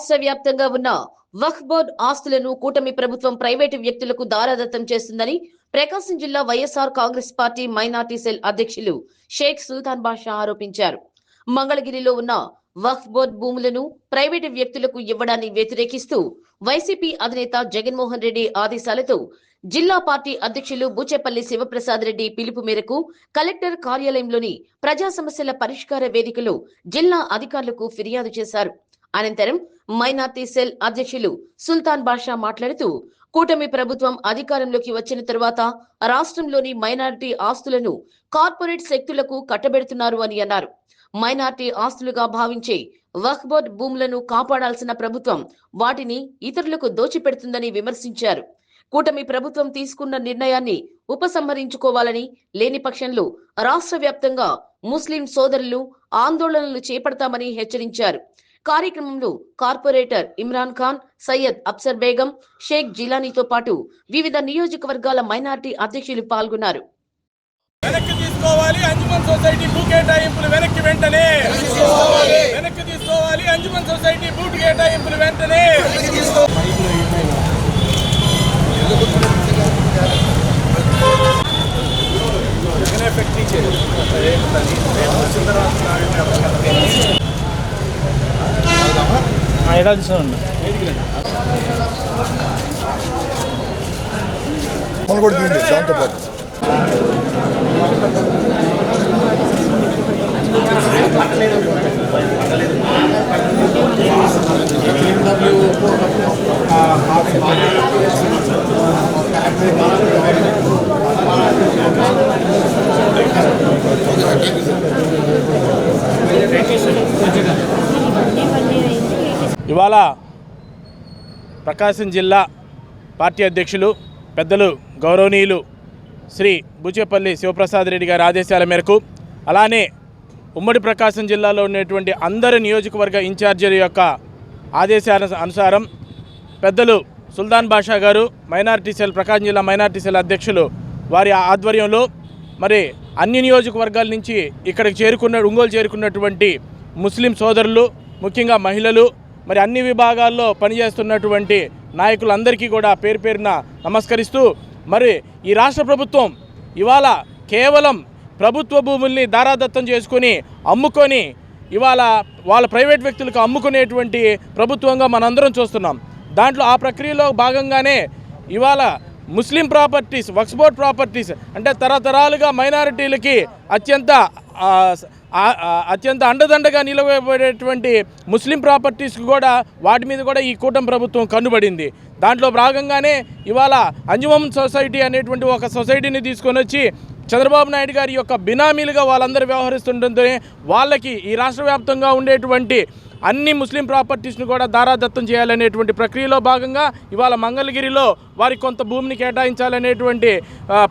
రాష్ట్ర వ్యాప్తంగా ఉన్న వక్ఫ్ బోర్డ్ ఆస్తులను కూటమి ప్రభుత్వం ప్రైవేటు వ్యక్తులకు దారాదత్తం చేస్తుందని ప్రకాశం జిల్లా YSR Congress party minority cell అధ్యక్షులు షేక్ సుల్తాన్ బాషా ఆరోపించారు. మంగళగిరిలో ఉన్న వక్ఫ్ బోర్డ్ భూములను ప్రైవేటు వ్యక్తులకు ఇవ్వడాన్ని వ్యతిరేకిస్తూ వైసీపీ అధినేత జగన్మోహన్ రెడ్డి ఆదేశాలతో జిల్లా పార్టీ అధ్యక్షులు బూచేపల్లి శివప్రసాద్ రెడ్డి పిలుపు మేరకు కలెక్టర్ కార్యాలయంలోని ప్రజా సమస్యల పరిష్కార వేదికలో జిల్లా అధికారులకు ఫిర్యాదు చేశారు. అనంతరం మైనార్టీ సెల్ అధ్యక్షులు సుల్తాన్ బాషా మాట్లాడుతూ కూటమి ప్రభుత్వం అధికారంలోకి వచ్చిన తరువాత రాష్ట్రంలోని మైనారిటీ ఆస్తులను కార్పొరేట్ శక్తులకు కట్టబెడుతున్నారు అని అన్నారు. మైనార్టీ ఆస్తులుగా భావించే వక్ఫ్ భూములను కాపాడాల్సిన ప్రభుత్వం వాటిని ఇతరులకు దోచిపెడుతుందని విమర్శించారు. కూటమి ప్రభుత్వం తీసుకున్న నిర్ణయాన్ని ఉపసంహరించుకోవాలని లేని పక్షంలో రాష్ట్ర వ్యాప్తంగా ముస్లిం సోదరులు ఆందోళనలు చేపడతామని హెచ్చరించారు. కార్యక్రమంలో కార్పొరేటర్ ఇమ్రాన్ ఖాన్ సయ్యద్ అఫ్సర్ బేగం షేక్ జిలానీతో పాటు వివిధ నియోజకవర్గాల మైనార్టీ అధ్యక్షులు పాల్గొన్నారు. వెనక్కి తీసుకోవాలి అంజుమన్ సొసైటీ భూ కేటాయింపులు వెనక్కి వెంటనే. వెనక్కి తీసుకోవాలి అంజుమన్ సొసైటీ భూ కేటాయింపులు వెంటనే. ఎలా చూడండి మళ్ళీ కూడా తీయండి దాంతో పాటు. ఇవాళ ప్రకాశం జిల్లా పార్టీ అధ్యక్షులు పెద్దలు గౌరవనీయులు శ్రీ బుచేపల్లి శివప్రసాద్ రెడ్డి గారి ఆదేశాల మేరకు అలానే ఉమ్మడి ప్రకాశం జిల్లాలో ఉన్నటువంటి అందరి నియోజకవర్గ ఇన్ఛార్జీల యొక్క ఆదేశాల అనుసారం పెద్దలు సుల్తాన్ బాషా గారు మైనార్టీ సెల్ ప్రకాశం జిల్లా మైనార్టీ సెల్ అధ్యక్షులు వారి ఆధ్వర్యంలో మరి అన్ని నియోజకవర్గాల నుంచి ఇక్కడికి చేరుకున్న ఒంగోలు చేరుకున్నటువంటి ముస్లిం సోదరులు ముఖ్యంగా మహిళలు మరి అన్ని విభాగాల్లో పనిచేస్తున్నటువంటి నాయకులందరికీ కూడా పేరు పేరున నమస్కరిస్తూ మరి ఈ రాష్ట్ర ప్రభుత్వం ఇవాళ కేవలం ప్రభుత్వ భూముల్ని దారాదత్తం చేసుకొని అమ్ముకొని ఇవాళ వాళ్ళ ప్రైవేట్ వ్యక్తులకు అమ్ముకునేటువంటి ప్రభుత్వంగా మనందరం చూస్తున్నాం. దాంట్లో ఆ ప్రక్రియలో భాగంగానే ఇవాళ ముస్లిం ప్రాపర్టీస్ వక్స్బోర్డ్ ప్రాపర్టీస్ అంటే తరతరాలుగా మైనారిటీలకి అత్యంత అత్యంత అండదండగా నిలవబడేటువంటి ముస్లిం ప్రాపర్టీస్కి కూడా వాటి మీద కూడా ఈ కూటమి ప్రభుత్వం కన్నుబడింది. దాంట్లో భాగంగానే ఇవాళ అంజుమం సొసైటీ అనేటువంటి ఒక సొసైటీని తీసుకొని వచ్చి చంద్రబాబు నాయుడు గారి యొక్క బినామీలుగా వాళ్ళందరూ వ్యవహరిస్తుంటే వాళ్ళకి ఈ రాష్ట్ర వ్యాప్తంగా ఉండేటువంటి అన్ని ముస్లిం ప్రాపర్టీస్ను కూడా దారాదత్తం చేయాలనేటువంటి ప్రక్రియలో భాగంగా ఇవాళ మంగళగిరిలో వారి కొంత భూమిని కేటాయించాలనేటువంటి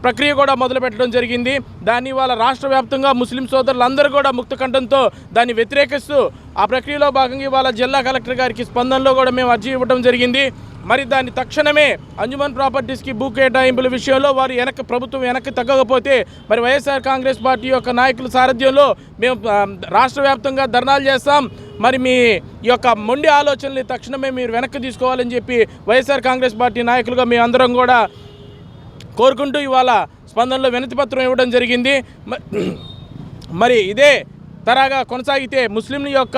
ప్రక్రియ కూడా మొదలుపెట్టడం జరిగింది. దాన్ని ఇవాళ రాష్ట్ర వ్యాప్తంగా ముస్లిం సోదరులందరూ కూడా ముక్తకంఠంతో దాన్ని వ్యతిరేకిస్తూ ఆ ప్రక్రియలో భాగంగా ఇవాళ జిల్లా కలెక్టర్ గారికి స్పందనలో కూడా మేము అర్జీ ఇవ్వడం జరిగింది. మరి దాన్ని తక్షణమే అంజుమన్ ప్రాపర్టీస్కి భూ కేటాయింపుల విషయంలో వారు వెనక్కి ప్రభుత్వం వెనక్కి తగ్గకపోతే మరి వైఎస్ఆర్ కాంగ్రెస్ పార్టీ యొక్క నాయకుల సారథ్యంలో మేము రాష్ట్ర వ్యాప్తంగా ధర్నాలు చేస్తాం. మరి మీ యొక్క మొండి ఆలోచనల్ని తక్షణమే మీరు వెనక్కి తీసుకోవాలని చెప్పి వైఎస్ఆర్ కాంగ్రెస్ పార్టీ నాయకులుగా మీ అందరం కూడా కోరుకుంటూ ఇవాళ స్పందనలో వినతిపత్రం ఇవ్వడం జరిగింది. మరి ఇదే తరాగా కొనసాగితే ముస్లింల యొక్క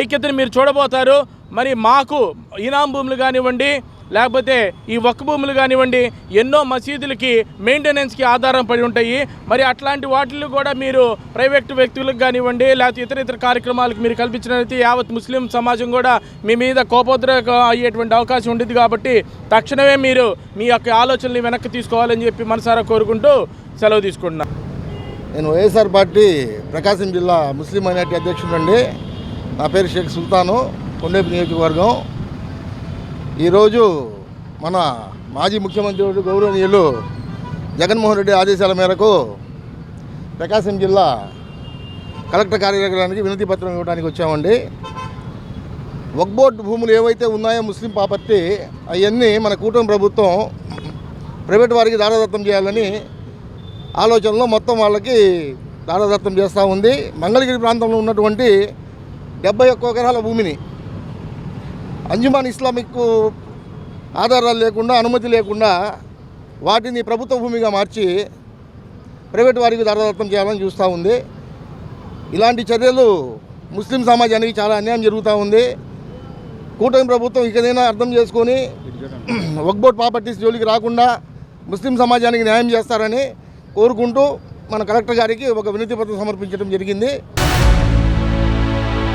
ఐక్యతను మీరు చూడబోతారు. మరి మాకు ఇనాం భూములు కానివ్వండి లేకపోతే ఈ ఒక్క భూములు కానివ్వండి ఎన్నో మసీదులకి మెయింటెనెన్స్కి ఆధారం పడి ఉంటాయి. మరి అట్లాంటి వాటిల్లో కూడా మీరు ప్రైవేట్ వ్యక్తులకు కానివ్వండి లేకపోతే ఇతర ఇతర కార్యక్రమాలకు మీరు కల్పించినట్లయితే యావత్ ముస్లిం సమాజం కూడా మీ మీద కోపోద్రేకం అయ్యేటువంటి అవకాశం ఉండేది కాబట్టి తక్షణమే మీరు మీ యొక్క ఆలోచనల్ని వెనక్కి తీసుకోవాలని చెప్పి మనసారా కోరుకుంటూ సెలవు తీసుకుంటున్నాను నేను వైఎస్ఆర్ పార్టీ ప్రకాశం జిల్లా ముస్లిం మైనార్టీ అధ్యక్షుడు అండి నా పేరు షేక్ సుల్తాను. కొండేపు నియోజకవర్గం. ఈరోజు మన మాజీ ముఖ్యమంత్రి గౌరవనీయులు జగన్మోహన్ రెడ్డి ఆదేశాల మేరకు ప్రకాశం జిల్లా కలెక్టర్ కార్యాలయానికి వినతి పత్రం ఇవ్వడానికి వచ్చామండి. వక్బోర్డ్ భూములు ఏవైతే ఉన్నాయో ముస్లిం పాపత్తి అవన్నీ మన కూటమి ప్రభుత్వం ప్రైవేట్ వారికి దారాదత్తం చేయాలని ఆలోచనలో మొత్తం వాళ్ళకి దారాదత్తం చేస్తూ ఉంది. మంగళగిరి ప్రాంతంలో ఉన్నటువంటి డెబ్బై ఒక్క ఎకరాల భూమిని అంజుమాన్ ఇస్లామిక్ ఆధారాలు లేకుండా అనుమతి లేకుండా వాటిని ప్రభుత్వ భూమిగా మార్చి ప్రైవేట్ వారికి దారాదత్తం చేయాలని చూస్తూ ఉంది. ఇలాంటి చర్యలు ముస్లిం సమాజానికి చాలా అన్యాయం జరుగుతూ ఉంది. కూటమి ప్రభుత్వం ఇకదైనా అర్థం చేసుకొని వక్బోట్ ప్రాపర్టీస్ జోలికి రాకుండా ముస్లిం సమాజానికి న్యాయం చేస్తారని కోరుకుంటూ మన కలెక్టర్ గారికి ఒక వినతి పత్రం సమర్పించడం జరిగింది.